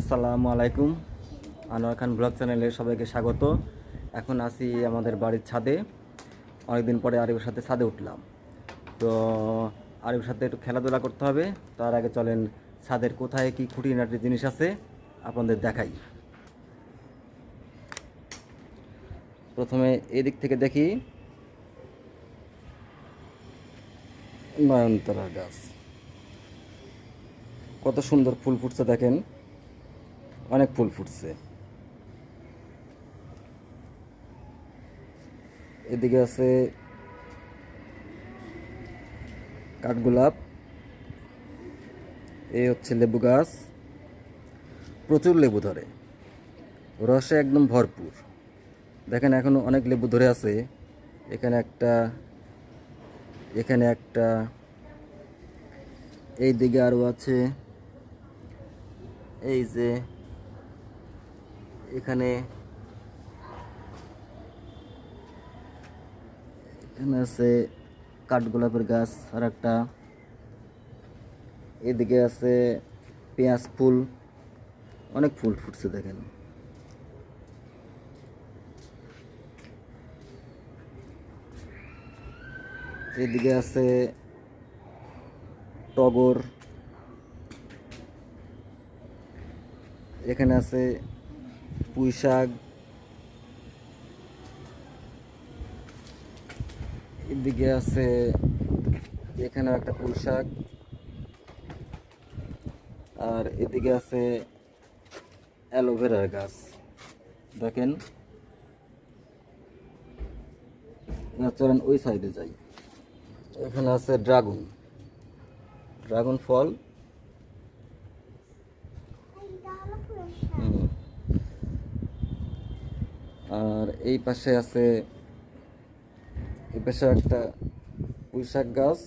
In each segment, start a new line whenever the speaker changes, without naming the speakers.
আসসালামু আলাইকুম। আনোয়ার খান ব্লগ চ্যানেলে সবাইকে স্বাগত। এখন আছি আমাদের বাড়ির ছাদে। অনেকদিন পরে আরিফের সাথে ছাদে উঠলাম। তো আরিফের সাথে একটু খেলাধুলা করতে হবে। তার আগে চলেন ছাদের কোথায় কি খুঁটিনাটি জিনিস আছে আপনাদের দেখাই। প্রথমে এদিক থেকে দেখি নয়নতারা গাছ। কত সুন্দর ফুল ফুটছে দেখেন। অনেক ফুল ফুটছে। এদিকে আছে কাঠগোলাপ, এই হচ্ছে লেবু গাছ। প্রচুর লেবু ধরে। রসে একদম ভরপুর। দেখেন, এখনও অনেক লেবু ধরে আছে। এখানে একটা এখানে একটা এই দিকে আরও আছে। এই যে এখানে এখানে আছে কাঠগোলাপের গাছ আর একটা এদিকে আছে পেঁয়াজ ফুল, অনেক ফুল ফুটছে দেখেন। এদিকে আছে টগর, এখানে আছে পুঁই শাক এদিকে আছে এখানেও একটা পুঁই শাক আর এদিকে আছে অ্যালোভেরার গাছ। দেখেন চলেন ওই সাইডে যাই। এখানে আছে ড্রাগন। ড্রাগন ফল। হুম। আর এই পাশে আছে, এই পাশে একটা পুঁইশাক গাছ।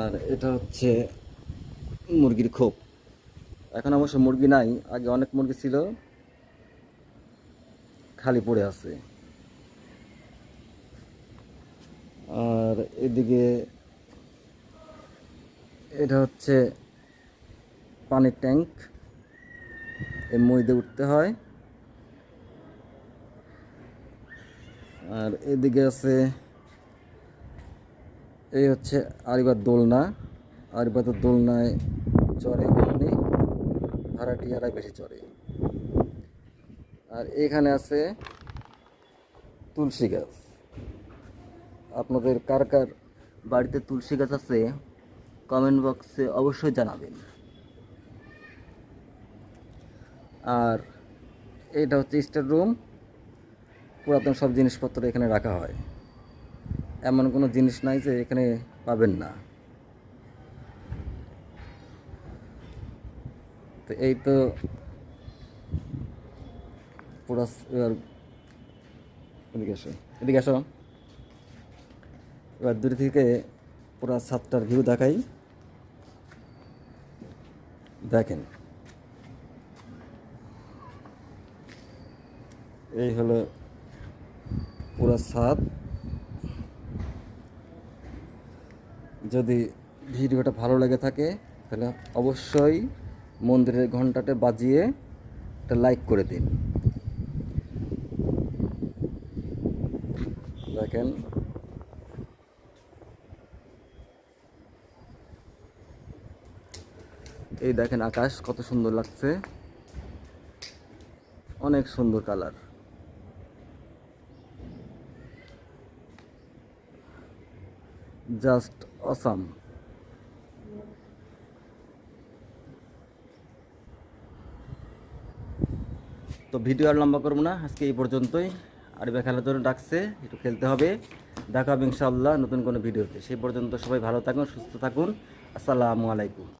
আর এটা হচ্ছে মুরগির খোপ। এখন অবশ্য মুরগি নাই, আগে অনেক মুরগি ছিল, খালি পড়ে আছে। আর এদিকে এটা হচ্ছে পানির ট্যাঙ্ক এই মইদে উঠতে হয়। আর এদিকে আছে, এই হচ্ছে আরিবার দোলনা। আরিবার তো দোলনায় চড়ে এমনি, ভাড়াটিয়ারাই বেশি চড়ে আর এখানে আছে তুলসী গাছ। আপনাদের কার কার বাড়িতে তুলসী গাছ আছে কমেন্ট বক্সে অবশ্যই জানাবেন। আর এটা হচ্ছে স্টার রুম। পুরাতন সব জিনিসপত্র এখানে রাখা হয়। এমন কোনো জিনিস নাই যে এখানে পাবেন না। তো এই তো এবার দূর থেকে পুরা সাতটার ভিউ দেখাই। দেখেন। এই হলো পুরো ছাদ যদি ভিডিওটা ভালো লেগে থাকে, তাহলে অবশ্যই মন্দিরের ঘন্টাটা বাজিয়ে একটা লাইক করে দিন। দেখেন। এই দেখেন আকাশ কত সুন্দর লাগছে। অনেক সুন্দর কালার। Just awesome. তো ভিডিও আর লম্বা করব না, আজকে এই পর্যন্তই। আর খেলার জন্য ডাকছে, একটু খেলতে হবে। দেখা হবে ইনশাআল্লাহ নতুন কোনো ভিডিওতে। সেই পর্যন্ত সবাই ভালো থাকুন, সুস্থ থাকুন। আসসালামু আলাইকুম।